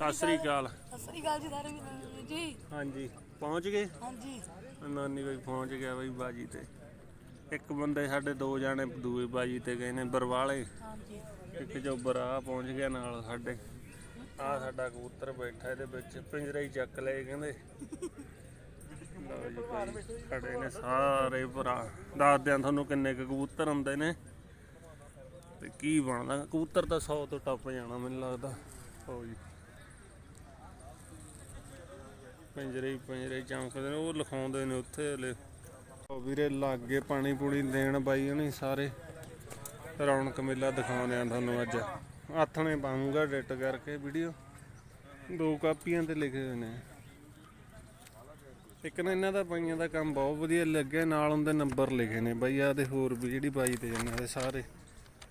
ਸਤਿ ਸ੍ਰੀ ਅਕਾਲ। ਸਤਿ ਸ੍ਰੀ ਅਕਾਲ ਜੀ ਸਾਰੇ ਵੀਰਾਂ ਜੀ। ਹਾਂਜੀ ਪਹੁੰਚ ਗਏ? ਹਾਂਜੀ। ਨਾਨੀ ਬਈ ਪਹੁੰਚ ਗਿਆ ਬਈ ਬਾਜੀ ਤੇ। ਇੱਕ ਬੰਦੇ ਸਾਡੇ ਦੋ ਜਾਣੇ ਦੂਏ ਬਾਜੀ ਤੇ ਗਏ ਨੇ ਬਰਵਾਲੇ। ਹਾਂਜੀ। ਇੱਕ ਜੋਬਰ ਆ ਪਹੁੰਚ ਗਿਆ ਨਾਲ ਸਾਡੇ। ਆ ਸਾਡਾ ਕਬੂਤਰ ਬੈਠਾ ਇਹਦੇ ਵਿੱਚ ਪਿੰਜਰਾ ਹੀ ਚੱਕ ਲਏ ਕਹਿੰਦੇ। ਲਓ ਜੀ ਭਾਈ ਖੜੇ ਨੇ ਸਾਰੇ ਭਰਾ। ਦੱਸਦਿਆਂ ਤੁਹਾਨੂੰ ਕਿੰਨੇ ਕੁ ਕਬੂਤਰ ਹੁੰਦੇ ਨੇ। ਤੇ ਕੀ ਬਣਦਾ? ਕਬੂਤਰ ਤਾਂ 100 ਤੋਂ ਟੱਪ ਜਾਣਾ ਮੈਨੂੰ ਲੱਗਦਾ। ਹੋ ਜੀ। ਪੰਜਰੇ ਹੀ ਚਮਕਦੇ ਨੇ, ਉਹ ਲਿਖਾਉਂਦੇ ਨੇ ਉੱਥੇ ਹਲੇ। ਉਹ ਵੀਰੇ ਲਾਗੇ ਪਾਣੀ ਪੂਣੀ ਦੇਣ ਬਾਈ ਉਹਨੇ ਸਾਰੇ। ਰੌਣਕ ਮੇਲਾ ਦਿਖਾਉਂਦੇ ਆ ਤੁਹਾਨੂੰ ਅੱਜ। ਆਥਣੇ ਪਾਉਂਗਾ ਐਡਿਟ ਕਰਕੇ ਵੀਡੀਓ। ਦੋ ਕਾਪੀਆਂ ਤੇ ਲਿਖੇ ਹੋਏ ਨੇ। ਇੱਕ ਨਾ ਇਹਨਾਂ ਦਾ ਬਾਈਆਂ ਦਾ ਕੰਮ ਬਹੁਤ ਵਧੀਆ ਲੱਗਿਆ, ਨਾਲ ਉਹਦੇ ਨੰਬਰ ਲਿਖੇ ਨੇ ਬਾਈ। ਆ ਤੇ ਹੋਰ ਵੀ ਜਿਹੜੀ ਬਾਈ ਤੇ ਇਹਨਾਂ ਦੇ ਸਾਰੇ,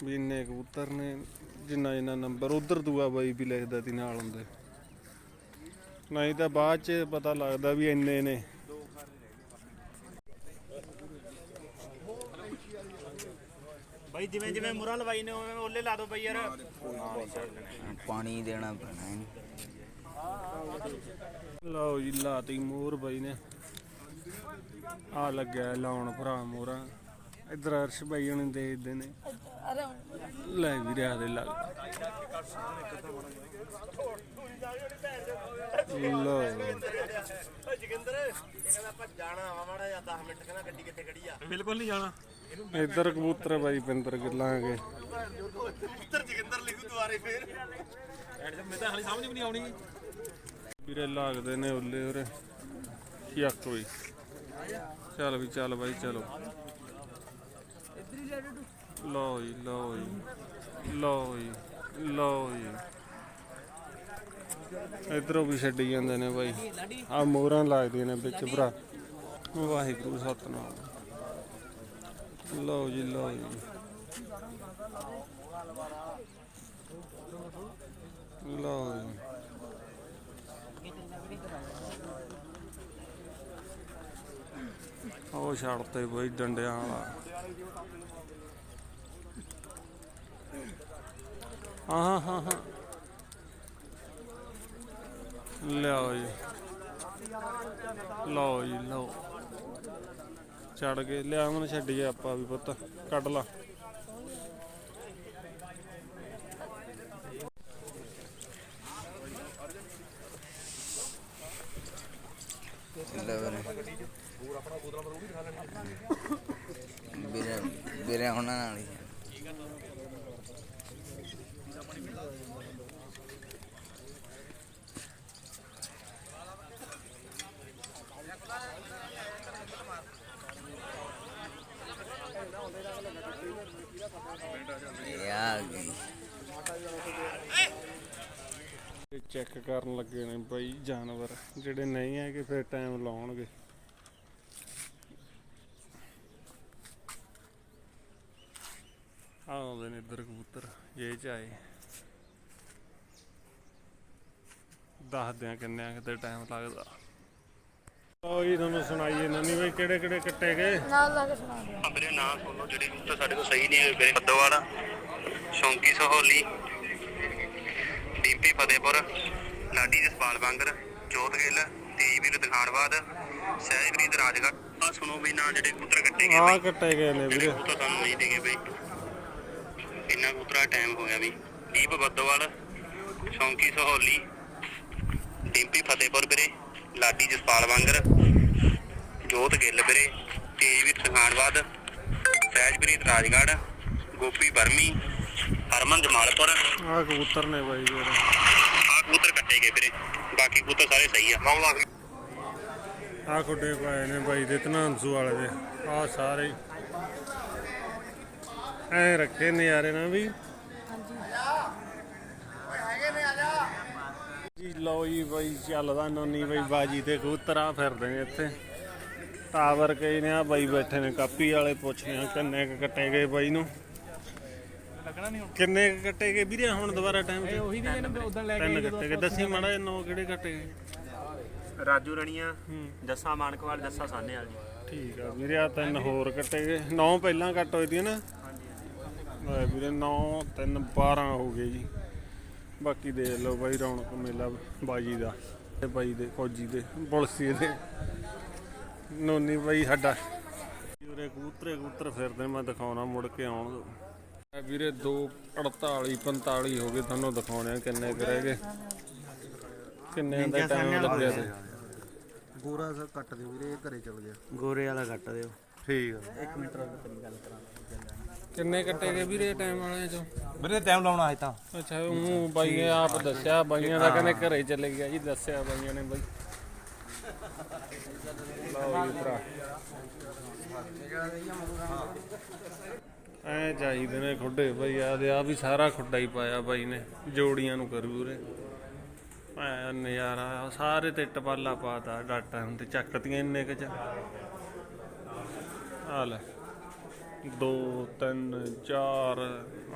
ਵੀ ਇੰਨੇ ਕਬੂਤਰ ਨੇ, ਜਿੰਨਾ ਜਿੰਨਾ ਨੰਬਰ। ਉਧਰ ਦੂਆ ਬਾਈ ਵੀ ਲਿਖਦਾ ਤੀ ਨਾਲ ਹੁੰਦੇ ਨਹੀਂ ਤਾਂ ਬਾਅਦ ਚ ਪਤਾ ਲੱਗਦਾ ਵੀ ਇੰਨੇ ਨੇ। ਬਾਈ ਜਿਵੇਂ ਜਿਵੇਂ ਮੁਰਾਂ ਲਵਾਈ ਨੇ ਉਵੇਂ ਓਲੇ ਲਾ ਦੋ ਬਾਈ ਯਾਰ। ਪਾਣੀ ਦੇਣਾ ਪੈਣਾ ਹੈ ਲਓ ਜੀ ਲਾਤੀ ਮੋਰ ਬਾਈ ਨੇ। ਆ ਲੱਗਿਆ ਲਾਉਣ ਭਰਾ ਮੋਰਾ ਇਧਰ ਅਰਸ਼ ਬਾਈ ਹੁਣੇ ਦੇਖਦੇ ਨੇ। ਅਰੇ ਲੈ ਵੀ ਰਿਆ ਦੇ ਲੱਗ ਲਓ। ਜਗਿੰਦਰ ਕਹਿੰਦਾ ਆਪਾਂ ਜਾਣਾ ਵਾ ਮਾੜਾ ਜਿਹਾ 10 ਮਿੰਟ ਕਹਿੰਦਾ ਗੱਡੀ ਕਿੱਥੇ ਖੜੀ ਆ ਬਿਲਕੁਲ ਨਹੀਂ ਜਾਣਾ। ਇਧਰ ਕਬੂਤਰ ਬਾਈ ਪਿੰਦਰ ਗਿੱਲਾਂਗੇ ਉੱਤਰ ਜਗਿੰਦਰ ਲਿਖੂ ਦੁਆਰੇ ਫੇਰ। ਮੈਂ ਤਾਂ ਹਾਲੇ ਸਮਝ ਵੀ ਨਹੀਂ ਆਉਣੀ। ਵੀਰੇ ਲੱਗਦੇ ਨੇ ਉੱਲੇ ਉਰੇ। ਯੱਕ ਵੀ। ਚੱਲ ਵੀ ਚੱਲ ਬਾਈ ਚਲੋ। ਲਓ ਜੀ ਲਓ ਜੀ ਲਓ ਜੀ ਲਓ ਜੀ। ਇਧਰੋਂ ਵੀ ਛੱਡੀ ਜਾਂਦੇ ਨੇ ਬਾਈ। ਆ ਮੋਹਰਾਂ ਲੱਗਦੀਆਂ ਨੇ ਵਿੱਚ ਭਰਾ। ਵਾਹਿਗੁਰੂ, ਸਤਨਾਮ। ਲਓ ਜੀ ਲਓ ਜੀ। ਲਓ ਜੀ। ਉਹ ਛੱਡਤੇ ਬਈ, ਡੰਡਿਆਂ ਵਾਲਾ। ਹਾਂ ਹਾਂ ਹਾਂ ਲਓ ਜੀ। ਲਓ ਜੀ, ਲਓ। ਚੜ ਕੇ ਲਿਆ ਮਨ ਛੱਡੀਏ ਆਪਾਂ ਵੀ ਪੁੱਤ। ਕੱਢ ਲਾ ਵੀਰੇ ਵੀਰੇ ਵੀਰੇ ਉਹਨਾਂ ਨਾਲ ਹੀ ਹੈ। ਇਹ ਆ ਗਈ ਇਹ ਚੈੱਕ ਕਰਨ ਲੱਗੇ ਨੇ ਬਈ ਜਾਨਵਰ, ਜਿਹੜੇ ਨਹੀਂ ਹੈਗੇ ਫਿਰ ਟਾਈਮ ਲਾਉਣਗੇ। ਆਹ ਆਉਂਦੇ ਨੇ ਇੱਧਰ ਕਬੂਤਰ ਇਹ ਚ ਆਏ। ਦੱਸਦੇ ਆ ਕਿੰਨੇ ਕਿਤੇ ਟਾਈਮ ਲੱਗਦਾ। ਲਓ ਜੀ ਤੁਹਾਨੂੰ ਸੁਣਾਈਏ ਨਨੀ ਬਈ ਕਿਹੜੇ ਕਿਹੜੇ ਕੱਟੇ ਗਏ? ਨਾਲ ਲਾ ਕੇ ਸੁਣਾ ਦਿਓ। ਮੇਰੇ ਨਾਂ ਸੁਣੋ ਜਿਹੜੇ ਕਬੂਤਰ ਸਾਡੇ ਕੋਲ ਸਹੀ ਨਹੀਂ ਹੋਏ ਫੱਦੋਵਾਲ ਸ਼ੌਂਕੀ ਸਹੋਲੀ ਡੀਪੀ ਫਤਿਹਪੁਰ ਲਾਡੀ ਜਸਪਾਲ ਬਾਂਗਰ ਜੋਤ ਗਿੱਲ ਤੇਜਵੀਰ ਦਿਖਾਣਵਾਦ ਸਹਿਜਪ੍ਰੀਤ ਰਾਜਗੜ੍ਹ। ਆ ਸੁਣੋ ਵੀ ਨਾਂ ਜਿਹੜੇ ਕਬੂਤਰ ਕੱਟੇ ਗਏ ਬਈ। ਕੱਟੇ ਗਏ ਨੇ ਵੀਰੇ। ਕਬੂਤਰ ਸਾਨੂੰ ਨਹੀਂ ਦੇਗੇ ਬਈ। ਇੰਨਾ ਕਬੂਤਰਾ ਟਾਈਮ ਹੋ ਗਿਆ ਵੀ। ਦੀਪ ਬੱਦੋਵਾਲ ਸ਼ੌਂਕੀ ਸਹੋਲੀ ਡਿੰਪੀ ਫਤਿਹਪੁਰ ਵੀਰੇ। ਲਾਡੀ ਜਸਪਾਲ ਵਾਂਗਰ ਜੋਤ ਗਿੱਲ ਵੀਰੇ ਤੇਜਵੀਰ ਸਖਾਨਵਾਦ ਸਹਿਜਪ੍ਰੀਤ ਰਾਜਗੜ੍ਹ ਗੋਪੀ ਬਰਮੀ ਹਰਮਨ ਜਮਾਲਪੁਰ। ਆਹ ਕਬੂਤਰ ਨੇ ਬਾਈ ਵੀਰੇ ਆਹ ਕਬੂਤਰ ਕੱਟੇ ਗਏ ਵੀਰੇ। ਬਾਕੀ ਕਬੂਤਰ ਸਾਰੇ ਸਹੀ ਆ। 9 ਲੱਖ ਆਹ ਖੁੱਡੇ ਪਾਏ ਨੇ ਬਾਈ ਦੇ ਧਨਾਂਸੂ ਵਾਲੇ ਦੇ। ਆਹ ਸਾਰੇ। ਐਂ ਰੱਖੇ ਨਜ਼ਾਰੇ ਨਾ ਵੀ। ਜੀ ਲਓ ਜੀ ਬਾਈ ਚੱਲਦਾ ਨੋਨੀ ਬਾਈ ਬਾਜੀ ਤੇ ਕਬੂਤਰਾ ਫਿਰਦੇ ਨੇ ਇੱਥੇ। ਟਾਵਰ ਕਈ ਨੇ ਆ ਬਾਈ ਬੈਠੇ ਨੇ ਕਾਪੀ ਵਾਲੇ ਪੁੱਛਦੇ ਆ ਕਿੰਨੇ ਕੁ ਕੱਟੇ ਗਏ ਬਾਈ ਨੂੰ। ਕਿੰਨੇ ਕੁ ਕੱਟੇ ਗਏ ਵੀਰੇ ਹੁਣ ਦੁਬਾਰਾ ਟਾਈਮ ਤੇ ਉਹੀ ਦੇ ਨੇ ਉਦੋਂ ਲੈ ਤਿੰਨ ਕੱਟੇ ਗਏ ਦੱਸੀ ਮਾੜਾ ਨੌ ਕਿਹੜੇ ਕੱਟੇ ਗਏ ਰਾਜੂ ਰਣੀਆਂ ਜੱਸਾ ਮਾਨਕਵਾਲ ਜੱਸਾ ਸਾਨੇ ਵਾਲੀ ਠੀਕ ਆ ਵੀਰੇ ਆ ਤਿੰਨ ਹੋਰ ਕੱਟੇ ਗਏ ਨੌ ਪਹਿਲਾਂ ਕੱਟ ਹੋਈ ਦੀ ਨਾ? ਲੈ ਵੀਰੇ 9 3 12 ਹੋ ਗਏ ਜੀ। ਬਾਕੀ ਦੇਖ ਲਓ ਬਾਈ ਰੌਣਕ ਮੇਲਾ ਬਾਜੀ ਦਾ ਤੇ ਬਾਈ ਦੇ ਫੌਜੀ ਦੇ ਪੁਲਸੀ ਦੇ। ਨੋਨੀ ਬਾਈ ਸਾਡਾ। ਉਰੇ ਕਬੂਤਰੇ ਕਬੂਤਰ ਫਿਰਦੇ ਮੈਂ ਦਿਖਾਉਣਾ ਮੁੜ ਕੇ ਆਉਣ। ਇਹ ਵੀਰੇ 2:48 45 ਹੋ ਗਏ ਤੁਹਾਨੂੰ ਦਿਖਾਉਣੇ ਆ ਕਿੰਨੇ ਕੁ ਰਹਿ ਗਏ। ਕਿੰਨੇ ਦਾ ਟਾਈਮ ਲੱਗਿਆ ਤੇ। ਗੋਰਾ ਸਾ ਕੱਟ ਦਿਓ ਵੀਰੇ ਇਹ ਘਰੇ ਚਲ ਗਿਆ। ਗੋਰੇ ਵਾਲਾ ਕੱਟ ਦਿਓ। ਠੀਕ ਆ। 1 ਮਿੰਟ ਰੁਕ ਤੇਰੀ ਗੱਲ ਕਰਾਂ। ਕਿੰਨੇ ਕੱਟੇ ਗਏ ਵੀਰੇ ਟਾਈਮ ਵਾਲਿਆਂ ਚੋਂ? ਵੀਰੇ ਟਾਈਮ ਲਾਉਣਾ ਹੈ ਤਾਂ। ਅੱਛਾ ਉਹ ਬਾਈ ਨੇ ਆਪ ਦੱਸਿਆ ਬਾਈਆਂ ਦਾ ਕਹਿੰਦੇ ਘਰੇ ਚਲੇ ਗਿਆ ਜੀ ਦੱਸਿਆ ਬਾਈਆਂ ਨੇ ਬਾਈ। ਲਓ ਜੀ ਭਰਾ। ਐ ਚਾਹੀਦੇ ਨੇ ਖੁੱਡੇ ਬਾਈ ਆ ਦੇ ਆ ਵੀ ਸਾਰਾ ਖੁੱਡਾ ਹੀ ਪਾਇਆ ਬਾਈ ਨੇ ਜੋੜੀਆਂ ਨੂੰ ਕਰੂ ਉਰੇ। ਐ ਨਜ਼ਾਰਾ ਸਾਰੇ ਤੇ ਟਪਾਲਾ ਪਾਤਾ ਡਾਟਾ ਹੁਣ ਤੇ ਚੱਕਤੀਆਂ ਇੰਨੇ ਕੁ ਚ। ਆ ਲੈ। 2 3 4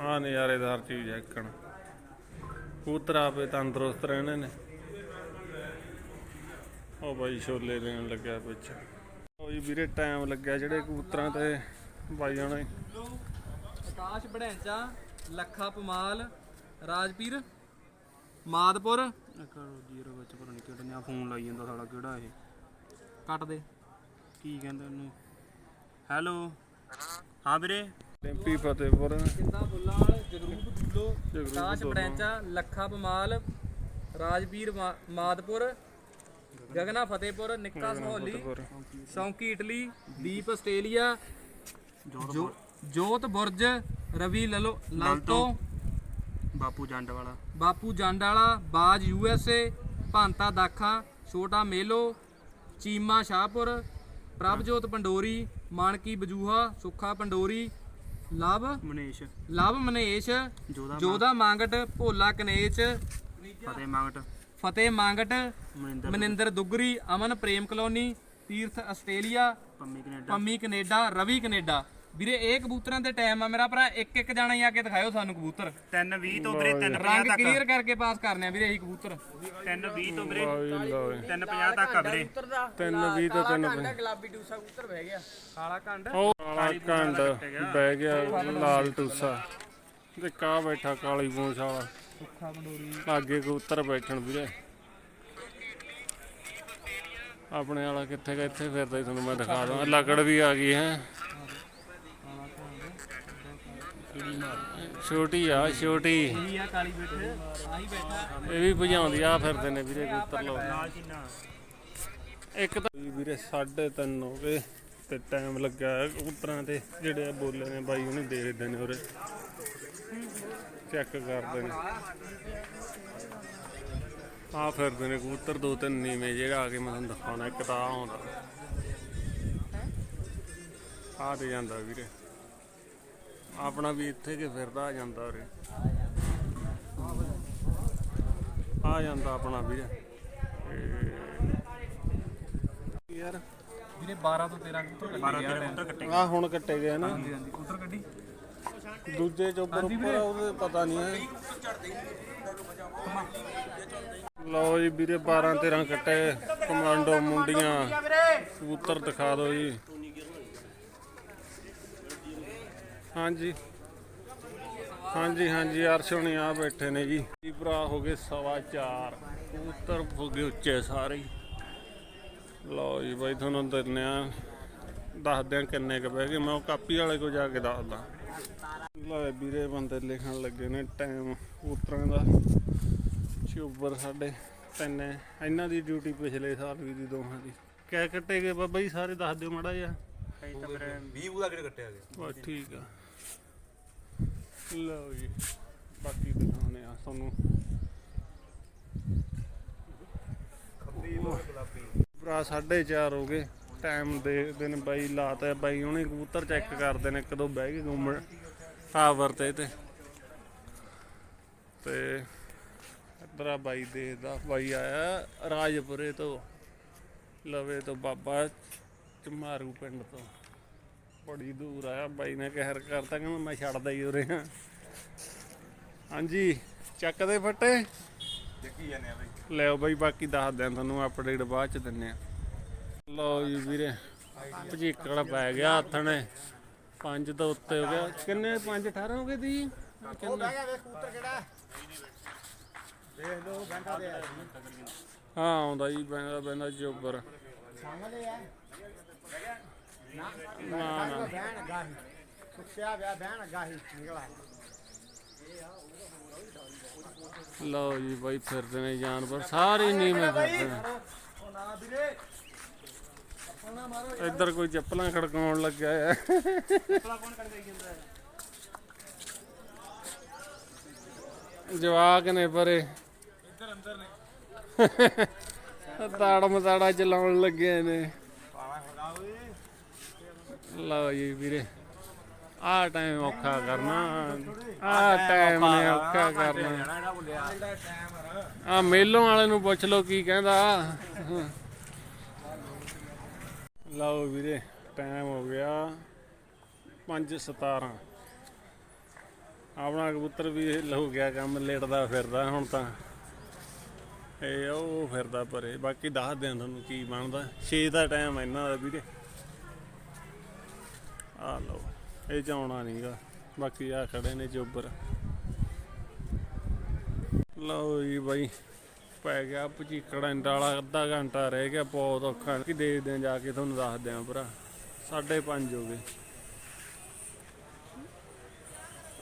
ਆ ਨਜ਼ਾਰੇਦਾਰ ਚੀਜ਼ ਹੈ ਇੱਕਣ ਕਬੂਤਰ ਆਪੇ ਤੰਦਰੁਸਤ ਰਹਿਣੇ ਨੇ। ਉਹ ਬਾਈ ਛੋਲੇ ਦੇਣ ਲੱਗਿਆ ਵਿੱਚ। ਉਹ ਜੀ ਵੀਰੇ ਟਾਈਮ ਲੱਗਿਆ ਜਿਹੜੇ ਕਬੂਤਰਾਂ ਤੇ ਬਾਈ ਹਣੇ ਆਕਾਸ਼ ਬੜੈਂਚਾ ਲੱਖਾ ਪਮਾਲ ਰਾਜਪੀਰ ਮਾਦਪੁਰ। ਕਰੋ ਜੀਰੋ ਵਿੱਚ ਪਤਾ ਨਹੀਂ ਕਿਹੜਾ ਨੇ ਫੋਨ ਲਾਈ ਜਾਂਦਾ ਸਾਲਾ ਕਿਹੜਾ ਇਹ? ਕੱਟ ਦੇ। ਕੀ ਕਹਿੰਦੇ ਉਹਨੂੰ? ਹੈਲੋ? ਹਾਂ ਵੀਰੇ। ਟੈਂਪੀ ਫਤਿਹਪੁਰ। ਕਿੰਦਾ ਬੁੱਲਾਲ ਜਗਰੂਪ ਦੁੱਲੋ ਦੁੱਲੋ। ਬੜੈਂਚਾ ਲੱਖਾ ਪਮਾਲ ਰਾਜਪੀਰ ਮਾ- ਮਾਦਪੁਰ ਗਗਨਾ ਫਤਿਹਪੁਰ ਨਿੱਕਾ ਸਹੌਲੀ ਸੌਂਕੀ ਇਟਲੀ ਦੀਪ ਆਸਟ੍ਰੇਲੀਆ ਜੋਤ ਬੁਰਜ ਰਵੀ ਲਲੋ ਲਾਲਤੋ ਬਾਪੂ ਜੰਡ ਵਾਲਾ ਬਾਪੂ ਜੰਡ ਵਾਲਾ ਬਾਜ U S A Bhanta Dakha ਛੋਟਾ Melo Cheema Shahpur Prabhjot Pandori Manki Bajuha Sukha Pandori Luv Manish. Luv Manesh Joda Joda Mangat Bhola Kanech Fateh Mangat. Fateh Mangat Maninder. Maninder Duggri Aman Prem colony Tirath Australia Pammi Canada. Pammi Canada Ravi Canada. ਵੀਰੇ ਇਹ ਕਬੂਤਰਾਂ ਦੇ time ਆ। ਮੇਰਾ ਭਰਾ ਇੱਕ ਇੱਕ ਜਾਣਾ ਹੀ ਆ ਕੇ ਦਿਖਾਓ ਸਾਨੂੰ ਕਬੂਤਰ। 320 ਤੋਂ ਵੀਰੇ 350 ਰੰਗ ਤੱਕ। ਕਲੀਅਰ ਕਰਕੇ ਪਾਸ ਕਰਨੇ ਆ ਵੀਰੇ ਇਹੀ ਕਬੂਤਰ। 320 ਤੋਂ ਵੀਰੇ ਬਾਈ ਲਓ 350 ਤੱਕ ਆ ਵੀਰੇ। ਤਿੰਨ ਵੀਹ ਤੋਂ ਤਿੰਨ ਵੀਹ। ਗੁਲਾਬੀ ਡੂਸਾ ਕਬੂਤਰ ਬਹਿ ਗਿਆ। ਕਾਲਾ ਕੰਡ? ਉਹ ਕਾਲਾ ਕੰਡ ਬਹਿ ਗਿਆ ਲਾਲ ਟੂਸਾ ਤੇ ਕਾ ਬੈਠਾ ਕਾਲੀ ਪੂੰਛ ਵਾਲਾ? ਸੁੱਖਾ ਪੰਡੋਰੀ। ਲਾਗੇ ਕਬੂਤਰ ਬੈਠਣ ਵੀਰੇ। ਆਪਣੇ ਵਾਲਾ ਕਿੱਥੇ ਗਾ ਇੱਥੇ ਫਿਰਦਾ ਸੀ ਤੁਹਾਨੂੰ ਮੈਂ ਦਿਖਾ ਦਵਾਂ। ਲੱਕੜ ਵੀ ਆ ਗਈ ਹੈ। ਛੋਟੀ ਆ, ਛੋਟੀ। ਇਹ ਆ ਕਾਲੀ ਬੈਠੇ ਆਹੀ ਬੈਠਾ ਇਹ ਵੀ ਭਜਾਉਂਦੀ ਆ ਫਿਰਦੇ ਨੇ ਵੀਰੇ, ਕਬੂਤਰ ਲੋ ਇੱਕ ਤਾਂ ਵੀਰੇ 3:30 ਹੋ ਗਏ ਤੇ ਟਾਈਮ ਲੱਗਾ ਕਬੂਤਰਾਂ ਤੇ, ਜਿਹੜੇ ਬੋਲੇ ਨੇ ਬਾਈ, ਉਹਨੇ ਦੇਖਦੇ ਨੇ ਉਰੇ। ਚੈੱਕ ਕਰਦੇ ਨੇ। ਆ ਫਿਰਦੇ ਨੇ ਕਬੂਤਰ, ਦੋ ਤਿੰਨ ਨੀਵੇਂ ਜਿਹੜਾ ਆ ਕੇ ਮੈਂ ਤੁਹਾਨੂੰ ਦਿਖਾਉਣਾ, ਇੱਕ ਤਾਂ ਆਹ ਆਉਂਦਾ। ਆ ਤੇ ਜਾਂਦਾ ਵੀਰੇ। ਆਪਣਾ ਵੀ ਇੱਥੇ ਕੇ ਫਿਰਦਾ ਆ ਜਾਂਦਾ ਉਰੇ। ਆ ਜਾਂਦਾ ਆਪਣਾ ਵੀਰੇ ਯਾਰ ਵੀਰੇ 12 ਤੋਂ 13 ਕਬੂਤਰ ਕਬੂਤਰ ਕੱਟੇ ਆ ਹੁਣ ਕੱਟੇ ਗਏ ਨਾ। ਹਾਂਜੀ ਹਾਂਜੀ ਕਬੂਤਰ ਕੱਢੀ। ਦੂਜੇ ਚੋਪਰ ਉੱਪਰ ਆ, ਉਹਦੇ ਪਤਾ ਨਹੀਂ ਹੈ। ਲਓ ਜੀ ਵੀਰੇ 12 13 ਕੱਟੇ। ਕਮਾਂਡੋ ਮੁੰਡੀਆਂ। ਕਬੂਤਰ ਦਿਖਾ ਦਿਓ ਜੀ। ਹਾਂਜੀ। ਹਾਂਜੀ ਹਾਂਜੀ ਅਰਸ਼ ਹੁਣੀ ਆ ਬੈਠੇ ਨੇ ਜੀ। ਜੀ ਭਰਾ ਹੋ ਗਏ? ਸਵਾ ਚਾਰ। ਕਬੂਤਰ ਹੋ ਗਏ ਉੱਚੇ ਸਾਰੇ। ਲਓ ਜੀ ਬਾਈ ਤੁਹਾਨੂੰ ਦਿੰਦੇ ਆ। ਦੱਸਦੇ ਆ ਕਿੰਨੇ ਕ ਬਹਿ ਗਏ। ਮੈਂ ਉਹ ਕਾਪੀ ਵਾਲੇ ਕੋ ਜਾ ਕੇ ਦੱਸਦਾ। ਲੈ ਵੀਰੇ ਬੰਦੇ ਲਿਖਣ ਲੱਗੇ ਨੇ ਟਾਈਮ। ਕਬੂਤਰਾਂ ਦਾ ਚੋਬਰ ਸਾਡੇ ਤਿੰਨ। ਇਹਨਾਂ ਦੀ ਡਿਊਟੀ ਪਿਛਲੇ ਸਾਲ ਵੀ ਦੀ ਦੋਹਾਂ ਦੀ। ਕਿਆ ਕੱਟੇ ਗਏ ਬਾਬਾ ਜੀ? ਸਾਰੇ ਦੱਸ ਦਿਓ ਮਾੜਾ ਜਿਹਾ। ਤਾਂ ਵੀਰੇ 20 ਬੂਦਾ ਕਿਹੜੇ ਕੱਟਿਆ ਗਏ ਬਸ ਠੀਕ ਆ। ਲਓ ਜੀ, ਬਾਕੀ ਦਿਖਾਉਣੇ ਆ ਤੁਹਾਨੂੰ। ਭਰਾ 4:30 ਹੋ ਗਏ। ਟਾਈਮ ਦੇਖਦੇ ਨੇ ਬਾਈ ਲਾਤਾ ਬਾਈ ਉਹਨੇ ਕਬੂਤਰ ਚੈੱਕ ਕਰਦੇ ਨੇ, ਕਦੋਂ ਬਹਿ ਗਏ ਘੁੰਮਣ ਟਾਵਰ ਤੇ ਤੇ। ਤੇ ਇੱਧਰ ਆ ਬਾਈ ਦੇਖਦਾ। ਬਾਈ ਆਇਆ ਰਾਜਪੁਰੇ ਤੋਂ, ਲਵੇ ਤੋਂ ਬਾਬਾ ਚਮਾਰੂ ਪਿੰਡ ਤੋਂ। ਬੜੀ ਦੂਰ ਆਇਆ ਬਾਈ ਨੇ ਕਹਿਰ ਕਰਤਾ ਕਿ ਮੈਂ ਛੱਡਦਾ ਹੀ ਉਰੇ। ਹਾਂ ਹਾਂਜੀ ਚੱਕਦੇ ਫੱਟੇ। ਦੇਖੀ ਜਾਂਦੇ ਆ ਬਈ। ਲਿਓ ਬਾਈ ਬਾਕੀ ਦੱਸ ਦਿਆਂ ਤੁਹਾਨੂੰ ਅਪਡੇਟ ਬਾਅਦ ਚ ਦਿੰਨੇ ਆ। ਲਓ ਜੀ ਵੀਰੇ ਭਜੀਕੜ ਪੈ ਗਿਆ ਹੱਥ ਨੇ ਪੰਜ ਤੋਂ ਉੱਤੇ ਹੋ ਗਿਆ। ਕਿੰਨੇ 5 18 ਹੋ ਗਏ ਦੀ ਕਿੰਨੇ? ਹਾਂ। ਆਉਂਦਾ ਜੀ ਬੈਂਦਾ ਬੈਂਦਾ ਚੋਬਰ ਨਾ ਨਾ। ਬਹਿਣ ਗਾਹੀ ਸੁੱਕਿਆ ਵਿਆ ਬਹਿਣ ਗਾਹੀ ਨਿਕਲਾ ਲਓ ਜੀ ਬਾਈ ਫਿਰਦੇ ਨੇ ਜਾਨਵਰ ਸਾਰੇ ਨੀਵੇਂ ਫਿਰਦੇ ਨੇ। ਇੱਧਰ ਕੋਈ ਚੱਪਲਾਂ ਖੜਕਾਉਣ ਲੱਗਿਆ ਹੈ ਜਵਾਕ ਨੇ ਪਰੇ। ਇੱਧਰ ਅੰਦਰ ਨੇ। ਤਾੜ ਮਤਾੜਾ ਚਲਾਉਣ ਲੱਗੇ ਨੇ ਲਓ ਜੀ ਵੀਰੇ ਆਹ ਟਾਈਮ ਔਖਾ ਕਰਨਾ। ਆਹ ਟਾਈਮ ਨੇ ਔਖਾ ਕਰਨਾ। ਆ ਮੇਲੋਂ ਵਾਲੇ ਨੂੰ ਪੁੱਛ ਲਓ ਕੀ ਕਹਿੰਦਾ। ਲਓ ਵੀਰੇ ਟਾਈਮ ਹੋ ਗਿਆ 5:17 ਆਪਣਾ ਕਬੂਤਰ ਵੀ ਹੋ ਗਿਆ ਕੰਮ ਲੇਟਦਾ ਫਿਰਦਾ ਹੁਣ ਤਾਂ। ਇਹ ਉਹ ਫਿਰਦਾ ਪਰੇ ਬਾਕੀ ਦੱਸ ਦਿਆਂ ਤੁਹਾਨੂੰ ਕੀ ਬਣਦਾ। 6 ਦਾ ਟਾਈਮ ਇਹਨਾਂ ਦਾ ਵੀਰੇ। ਆ ਲਓ, ਇਹ ਚ ਨਹੀਂਗਾ ਬਾਕੀ ਆ ਖੜੇ ਨੇ ਚੋਬਰ ਲਓ ਜੀ ਬਾਈ, ਪੈ ਗਿਆ ਪਚੀਕੜਾ ਇੰਡ ਅੱਧਾ ਘੰਟਾ ਰਹਿ ਗਿਆ, ਬਹੁਤ ਔਖਾ। ਕੀ ਦੇਖਦੇ ਆ ਜਾ ਕੇ, ਤੁਹਾਨੂੰ ਦੱਸਦੇ ਆ ਭਰਾ। 5:30 ਹੋ ਗਏ।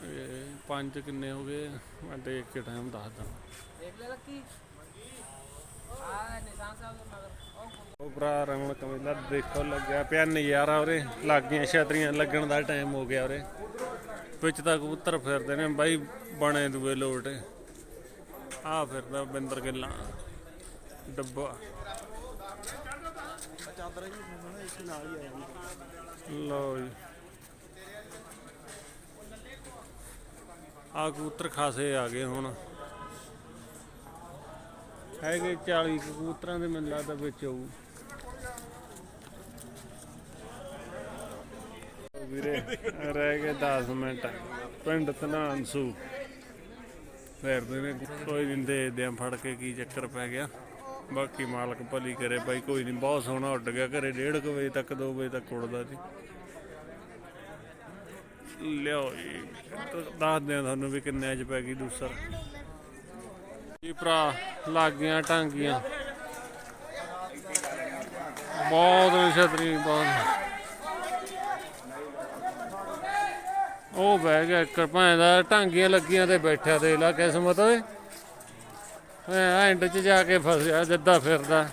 ਇਹ ਪੰਜ ਕਿੰਨੇ ਹੋ ਗਏ? ਮੈਂ ਦੇਖ ਕੇ ਟਾਈਮ ਦੱਸਦਾ ਦੇਖ ਲੈ ਲੱਕੀ। ਆ ਨਿਸ਼ਾਨ ਸਾਹਿਬ ਦੇ ਮਗਰ। ਉਹ ਭਰਾ ਰਮਣ ਕਮੇਲਾ ਦੇਖੋ ਲੱਗਿਆ ਪਿਆ, ਨਜ਼ਾਰਾ ਉਰੇ। ਲੱਗ ਗਈਆਂ ਛਤਰੀਆਂ ਲੱਗਣ ਦਾ ਟਾਈਮ ਹੋ ਗਿਆ ਉਰੇ। ਵਿੱਚ ਤਾਂ ਕਬੂਤਰ ਫਿਰਦੇ ਨੇ, ਬਾਈ ਬਣੇ ਦੂਏ ਲੋਟ। ਆ ਫਿਰਦਾ ਬਿੰਦਰ ਗਿੱਲਾ। ਡੱਬਾ। ਲਓ ਜੀ। ਆ ਕਬੂਤਰ ਖਾਸੇ ਆ ਗਏ ਹੁਣ। ਹੈਗੇ 40 ਕਬੂਤਰਾਂ ਦੇ ਮੈਨੂੰ ਲੱਗਦਾ ਵਿੱਚ ਹੋਊ। ਵੀਰੇ, ਰਹਿ ਗਏ 10 ਮਿੰਟ। ਪਿੰਡ ਤਨਾਂਸੂ ਫੇਰਦੇ ਨੇ ਕੋਈ ਨਹੀਂ ਦੇਖਦੇ ਆ ਫੜ ਕੇ ਕੀ ਚੱਕਰ ਪੈ ਗਿਆ। ਬਾਕੀ ਮਾਲਕ ਭਲੀ ਕਰੇ ਭਾਈ ਕੋਈ ਨਹੀਂ, ਬਹੁਤ ਸੋਹਣਾ ਉੱਡ ਗਿਆ। ਘਰੇ 1:30 ਵਜੇ ਤੱਕ 2 ਵਜੇ ਤੱਕ ਉੱਡਦਾ ਸੀ ਲਿਓ ਜੀ। ਦੱਸਦੇ ਤੁਹਾਨੂੰ ਵੀ ਕਿੰਨੇ ਚ ਪੈ ਗਈ ਦੂਸਰਾ। ਜੀ ਭਰਾ ਲੱਗ ਗਈਆਂ ਟਾਂਗੀਆਂ। ਬਹੁਤ ਨੇ ਬਹੁਤ ਉਹ ਬਹਿ ਗਿਆ ਇੱਕ ਦਾ, ਟਾਂਗੀਆਂ ਲੱਗੀਆਂ ਤੇ ਬੈਠਾ ਤੇ ਲਾ ਕਿਸਮਤ ਓਏ। ਐਂਡ ਚ ਜਾ ਕੇ ਫਸਿਆ ਜਿੱਦਾਂ ਫਿਰਦਾ।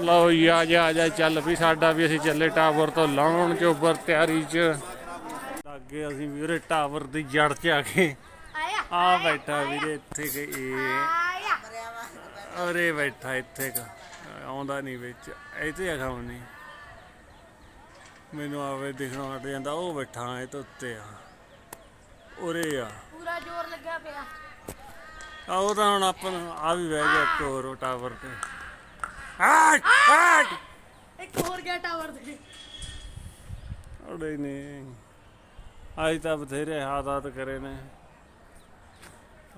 ਲਓ ਜੀ ਜਾ ਜਾ, ਚੱਲ ਵੀ ਸਾਡਾ ਵੀ ਅਸੀਂ ਚੱਲੇ ਟਾਵਰ ਤੋਂ ਲਾਉਣ ਚ, ਉੱਪਰ ਤਿਆਰੀ ਚ। ਲੱਗੇ ਅਸੀਂ ਵੀ ਉਹਦੇ ਟਾਵਰ ਦੀ ਜੜ ਚ ਆ ਕੇ ਆ ਬੈਠਾ ਵੀਰੇ ਇੱਥੇ ਕਿ ਇਹ ਅਰੇ ਬੈਠਾ ਇੱਥੇ ਕ ਆਉਂਦਾ ਨਹੀਂ ਵਿੱਚ ਇੱਥੇ ਆ ਖਾਉਂ ਨਹੀਂ। ਮੈਨੂੰ ਆਵੇ ਦਿਖਣਾ ਹਟ ਜਾਂਦਾ ਉਹ ਬੈਠਾ ਇਹ ਤੋਂ ਉੱਤੇ ਆ। ਉਰੇ ਆ। ਪੂਰਾ ਜ਼ੋਰ ਲੱਗਿਆ ਪਿਆ। ਆ ਉਹ ਤਾਂ ਹੁਣ ਆਪਾਂ ਆ ਵੀ ਬਹਿ ਗਿਆ ਇੱਕ ਹੋਰ ਟਾਵਰ ਤੇ। ਹਟ ਹਟ! ਇੱਕ ਹੋਰ ਗਿਆ ਟਾਵਰ ਤੇ। ਉੜੇ ਨਹੀਂ ਆਈ ਤਾਂ ਬਥੇਰੇ ਹਾਦਾਤ ਕਰੇ ਨੇ।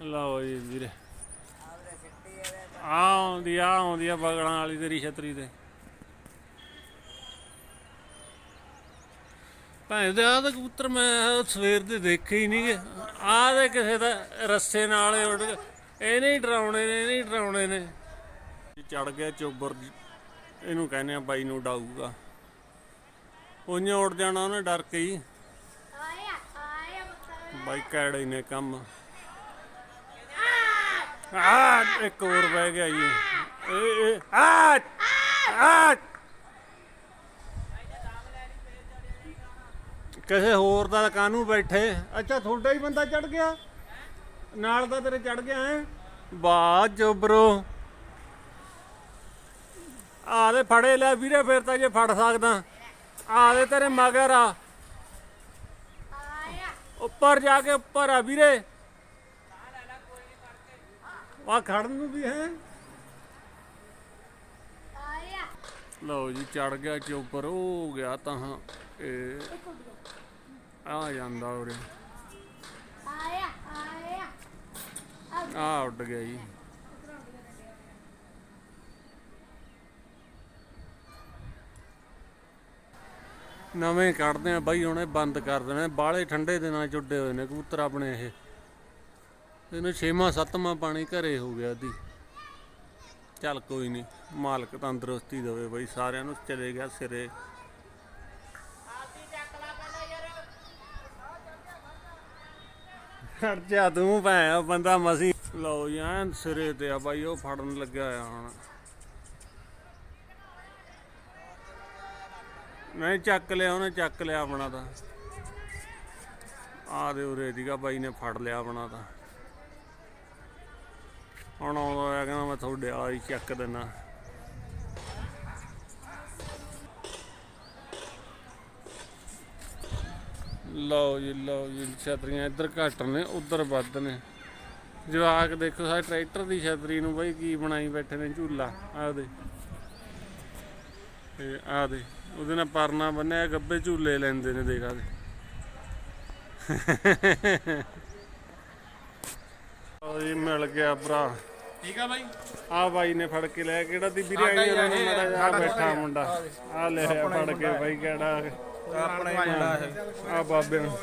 ਲਓ ਜੀ ਵੀਰੇ। ਆ ਆਉਂਦੀ ਆ ਆਉਂਦੀ ਆ ਬਗੜਾਂ ਵਾਲੀ ਤੇਰੀ ਛਤਰੀ ਤੇ। ਭਾਵੇਂ ਤੇ ਆ ਤਾਂ ਕਬੂਤਰ ਮੈਂ ਸਵੇਰ ਦੇ ਦੇਖੇ ਹੀ ਨਹੀਂਗੇ ਆ ਦੇ ਕਿਸੇ ਦਾ ਰੱਸੇ ਨਾਲ ਉੱਡ। ਇਹ ਨਹੀਂ ਡਰਾਉਣੇ ਨੇ ਨਹੀਂ ਡਰਾਉਣੇ ਨੇ। ਚੜ ਗਿਆ ਚੋਬਰ ਇਹਨੂੰ ਕਹਿੰਦੇ ਆ ਬਾਈ ਨੂੰ ਡਾਊਗਾ। ਉਹਨੇ ਉੱਡ ਜਾਣਾ ਉਹਨੇ ਡਰ ਕੇ ਹੀ। ਬਾਈ ਕੈੜੇ ਨੇ ਕੰਮ। ਆ ਇੱਕ ਹੋਰ ਬਹਿ ਗਿਆ ਜੀ। ਇਹ ਇਹ ਆ ਆ ਕਿਸੇ ਹੋਰ ਦਾ ਕਾਨੂੰ ਬੈਠੇ? ਅੱਛਾ ਤੁਹਾਡਾ ਹੀ ਬੰਦਾ ਚੜ ਗਿਆ? ਨਾਲ ਦਾ ਤੇਰੇ ਚੜ ਗਿਆ ਹੈ? ਵਾਹ ਜੋਬਰੋ। ਆ ਦੇ ਫੜੇ ਲੈ ਵੀਰੇ ਫਿਰ ਤਾਂ ਜੇ ਫੜ ਸਕਦਾ। ਆ ਦੇ ਤੇਰੇ ਮਗਰ ਆ। ਉੱਪਰ ਜਾ ਕੇ ਉੱਪਰ ਆ ਵੀਰੇ। ਆ ਖੜਨ ਨੂੰ ਵੀ ਹੈ? ਲਓ ਜੀ ਚੜ ਗਿਆ ਚੋਪਰ ਉਹ ਗਿਆ ਤਾਂ ਇਹ ਆ ਜਾਂਦਾ ਉਰੇ। ਆਇਆ ਆਇਆ ਆ ਉੱਡ ਗਿਆ ਜੀ। ਨਵੇਂ ਕੱਢਦੇ ਆ ਬਾਈ, ਹੁਣ ਬੰਦ ਕਰ ਦੇਣੇ ਬਾਲੇ ਠੰਡੇ ਦਿਨਾਂ ਚ ਉੱਡੇ ਹੋਏ ਨੇ, ਕਬੂਤਰ ਆਪਣੇ ਇਹ। ਇਹਨੂੰ ਛੇਵਾਂ ਸੱਤਵਾਂ ਪਾਣੀ ਘਰੇ ਹੋ ਗਿਆ ਦੀ ਚੱਲ ਕੋਈ ਨਹੀਂ ਮਾਲਕ ਤੰਦਰੁਸਤੀ ਦੇਵੇ ਬਈ ਸਾਰਿਆਂ ਨੂੰ ਚਲੇ ਗਿਆ ਸਿਰੇ। ਖਰਚਾ ਤੂੰ ਭੈ ਬੰਦਾ ਮਸੀ ਲਓ ਯਾਰ ਸਿਰੇ ਤੇ ਆ ਬਾਈ ਉਹ ਫੜਨ ਲੱਗਿਆ ਆ ਹੁਣ। ਨਹੀਂ ਚੱਕ ਲਿਆ ਉਹਨੇ ਚੱਕ ਲਿਆ ਆਪਣਾ ਤਾਂ। ਆ ਦੇ ਉਰੇ ਦੀਗਾ ਬਾਈ ਨੇ ਫੜ ਲਿਆ ਆਪਣਾ ਤਾਂ। ਹੁਣ ਆਉਂਦਾ ਹੋਇਆ ਕਹਿੰਦਾ ਮੈਂ ਤੁਹਾਡੇ ਵਾਲਾ ਹੀ ਚੱਕ ਦਿੰਨਾ। ਲਓ ਜੀ ਲਓ ਜੀ, ਛਤਰੀਆਂ ਇੱਧਰ ਘੱਟ ਨੇ, ਉੱਧਰ ਵੱਧ ਨੇ। ਜਵਾਕ ਦੇਖੋ ਸਾਡੇ ਟਰੈਕਟਰ ਦੀ ਛਤਰੀ ਨੂੰ ਬਈ ਕੀ ਬਣਾਈ ਬੈਠੇ ਨੇ ਝੂਲਾ। ਆਹ ਦੇ। ਤੇ ਆਹ ਦੇ, ਉਹਦੇ ਨਾਲ ਪਰਨਾ ਬੰਨਿਆ, ਗੱਬੇ ਝੂਲੇ ਲੈਂਦੇ ਨੇ, ਦੇਖ ਆ ਦੇ। ਜੀ, ਮਿਲ ਗਿਆ ਭਰਾ। ਠੀਕ ਆ ਬਾਈ? ਆ ਬਾਈ ਨੇ ਫੜ ਕੇ ਲਿਆ ਕਿਹੜਾ ਦੀ ਵੀਰੇ ਆਈ ਉਹਨਾਂ ਨੂੰ ਮਾੜਾ ਜਿਹਾ ਬੈਠਾ ਮੁੰਡਾ। ਆ ਲੈ ਆ ਫੜ ਕੇ ਬਾਈ ਕਿਹੜਾ? ਆਪਣਾ ਹੀ ਮੁੰਡਾ ਇਹ। ਆ ਬਾਬੇ ਨੂੰ।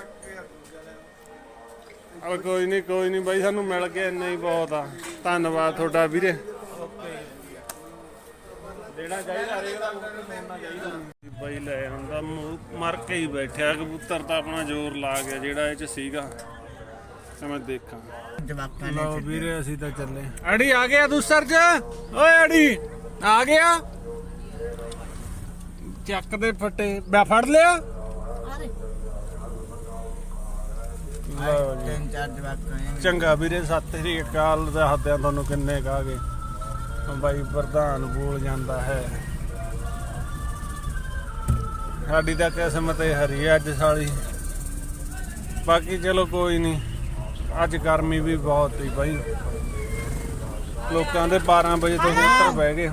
ਆ ਕੋਈ ਨਹੀਂ ਕੋਈ ਨਹੀਂ ਬਾਈ ਸਾਨੂੰ ਮਿਲ ਗਿਆ ਇੰਨਾ ਹੀ ਬਹੁਤ ਆ। ਧੰਨਵਾਦ ਤੁਹਾਡਾ ਵੀਰੇ। ਦੇਣਾ ਚਾਹੀਦਾ ਹਰੇਕ ਦਾ ਮੋੜਨਾ ਚਾਹੀਦਾ। ਬਾਈ ਲੈ ਆਉਂਦਾ ਮਰ ਕੇ ਹੀ ਬੈਠਿਆ ਕਬੂਤਰ ਤਾਂ ਆਪਣਾ ਜ਼ੋਰ ਲਾ ਗਿਆ ਜਿਹੜਾ ਇਹ ਚ ਸੀਗਾ। ਤੇ ਮੈਂ ਦੇਖਾਂ। ਜਵਾਕਾਂ ਲਓ ਵੀਰੇ ਅਸੀਂ ਤਾਂ ਚੱਲੇ। ਅੜੀ ਆ ਗਿਆ ਤੂੰ ਸਰਜ ਓਏ ਅੜੀ ਆ ਗਿਆ। ਚੱਕ ਦੇ ਫੱਟੇ। ਮੈਂ ਫੜ ਲਿਆ। ਲਓ ਜੀ। ਤਿੰਨ ਚਾਰ ਜਵਾਕਾਂ ਚੰਗਾ ਵੀਰੇ ਸਤਿ ਸ੍ਰੀ ਅਕਾਲ। ਦੱਸਦਿਆਂ ਤੁਹਾਨੂੰ ਕਿੰਨੇ ਕਾ ਗਏ? ਬਾਈ ਪ੍ਰਧਾਨ ਬੋਲ ਜਾਂਦਾ ਹੈ। ਸਾਡੀ ਤਾਂ ਕਿਸਮਤ ਹੀ ਹਰੀ ਹੈ ਅੱਜ ਸਾਲੀ। ਬਾਕੀ ਚਲੋ ਕੋਈ ਨਹੀਂ। ਅੱਜ ਗਰਮੀ ਵੀ ਬਹੁਤ ਹੀ ਬਾਈ। ਲੋਕਾਂ ਦੇ 12 ਵਜੇ ਤੋਂ ਉੱਤਰ ਬਹਿ ਗਏ।